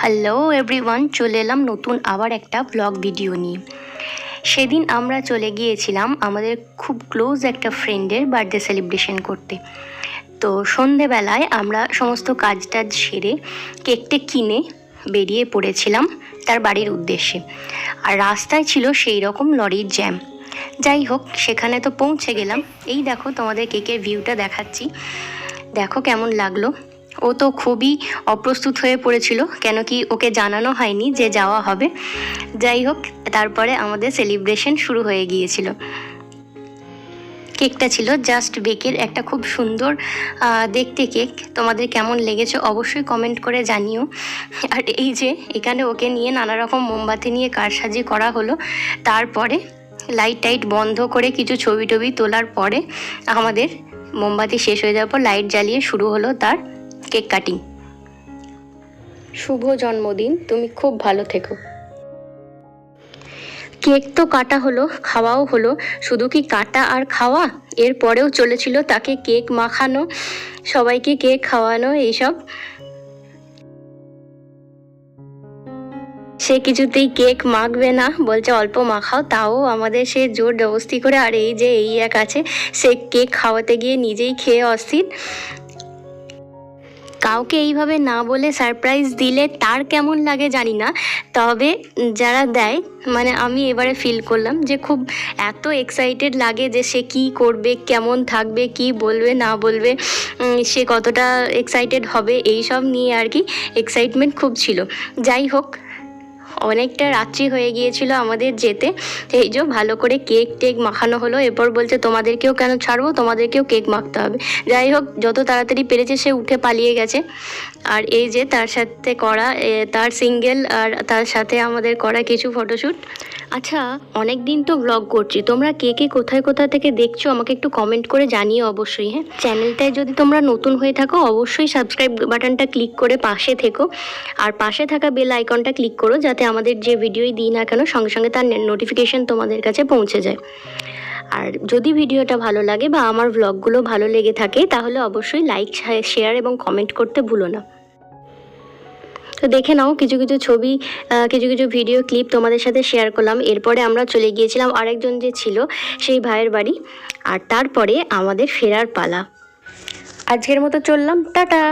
Hello everyone চলে এলাম নতুন আবার একটা ব্লগ ভিডিও নিয়ে। সেদিন আমরা চলে গিয়েছিলাম আমাদের খুব ক্লোজ একটা ফ্রেন্ডের বার্থডে সেলিব্রেশন করতে। তো সন্ধেবেলায় আমরা সমস্ত কাজ টাজ সেরে কেকটা কিনে বেরিয়ে পড়েছিলাম তার বাড়ির উদ্দেশ্যে। আর রাস্তায় ছিল সেই রকম লরির জ্যাম যাই হোক, সেখানে তো পৌঁছে গেলাম। এই দেখো তোমাদের কেকের ভিউটা দেখাচ্ছি। দেখো কেমন লাগল। ও তো খুবই অপ্রস্তুত হয়ে পড়েছিল, কেন কি ওকে জানানো হয়নি যে যাওয়া হবে। যাই হোক, তারপরে আমাদের সেলিব্রেশন শুরু হয়ে গিয়েছিল। কেকটা ছিল জাস্ট বেকের একটা খুব সুন্দর দেখতে কেক। তোমাদের কেমন লেগেছে অবশ্যই কমেন্ট করে জানিও। আর এই যে, এখানে ওকে নিয়ে নানা রকম মোমবাতি নিয়ে কারসাজি করা হলো। তারপরে লাইট টাইট বন্ধ করে কিছু ছবি টবি তোলার পরে আমাদের মোমবাতি শেষ হয়ে যাওয়ার পর লাইট জ্বালিয়ে শুরু হলো তার কেক কাটিং। শুভ জন্মদিন তুমি খুব ভালো থেকো। কেক তো কাটা হলো খাওয়াও হলো শুধু কি কাটা আর খাওয়া? এরপরেও চলেছিল তাকে কেক মাখানো সবাইকে কেক খাওয়ানো এইসব। সে কিছুতেই কেক মাখবে না বলছে অল্প মাখাও তাও আমাদের সে জোর জবস্তি করে আর এই যে এই এক আছে সে কেক খাওয়াতে গিয়ে নিজেই খেয়ে অস্থির। কাউকে এইভাবে না বলে সারপ্রাইজ দিলে তার কেমন লাগে জানি না। তবে যারা দেয় মানে আমি এবারে ফিল করলাম যে খুব এত এক্সাইটেড লাগে যে সে কি করবে, কেমন থাকবে, কি বলবে, না বলবে সে কতটা এক্সাইটেড হবে এই সব নিয়ে আর কি এক্সাইটমেন্ট খুব ছিল। যাই হোক অনেকটা রাত্রি হয়ে গিয়েছিল আমাদের যেতে। এই যে ভালো করে কেক টেক মাখানো হলো। এরপর বলছে তোমাদেরকেও কেন ছাড়বো? তোমাদেরকেও কেক মাখতে হবে। যাই হোক যত তাড়াতাড়ি পেরেছে সে উঠে পালিয়ে গেছে। আর এই যে তার সাথে করা তার সিঙ্গেল আর তার সাথে আমাদের করা কিছু ফটোশ্যুট আচ্ছা অনেক দিন তো ব্লগ করছি। তোমরা কে কে কোথায় কোথায় থেকে দেখছ আমাকে একটু কমেন্ট করে জানিও অবশ্যই হ্যাঁ? চ্যানেলটায় যদি তোমরা নতুন হয়ে থাকো অবশ্যই সাবস্ক্রাইব বাটনটা ক্লিক করে পাশে থেকো। আর পাশে থাকা বেল আইকনটা ক্লিক করো যাতে আমাদের যে ভিডিওই দিই না কেন, সঙ্গে সঙ্গে তার নোটিফিকেশন তোমাদের কাছে পৌঁছে যায়। আর যদি ভিডিওটা ভালো লাগে বা আমার ব্লগগুলো ভালো লেগে থাকে, তাহলে অবশ্যই লাইক শেয়ার এবং কমেন্ট করতে ভুলো না। তো দেখে নাও, কিছু কিছু ছবি কিছু কিছু ভিডিও ক্লিপ তোমাদের সাথে শেয়ার করলাম। এরপরে আমরা চলে গিয়েছিলাম আরেকজন যে ছিল, সেই ভাইয়ের বাড়ি। আর তারপরে আমাদের ফেরার পালা। আজকের মতো চললাম, টাটা!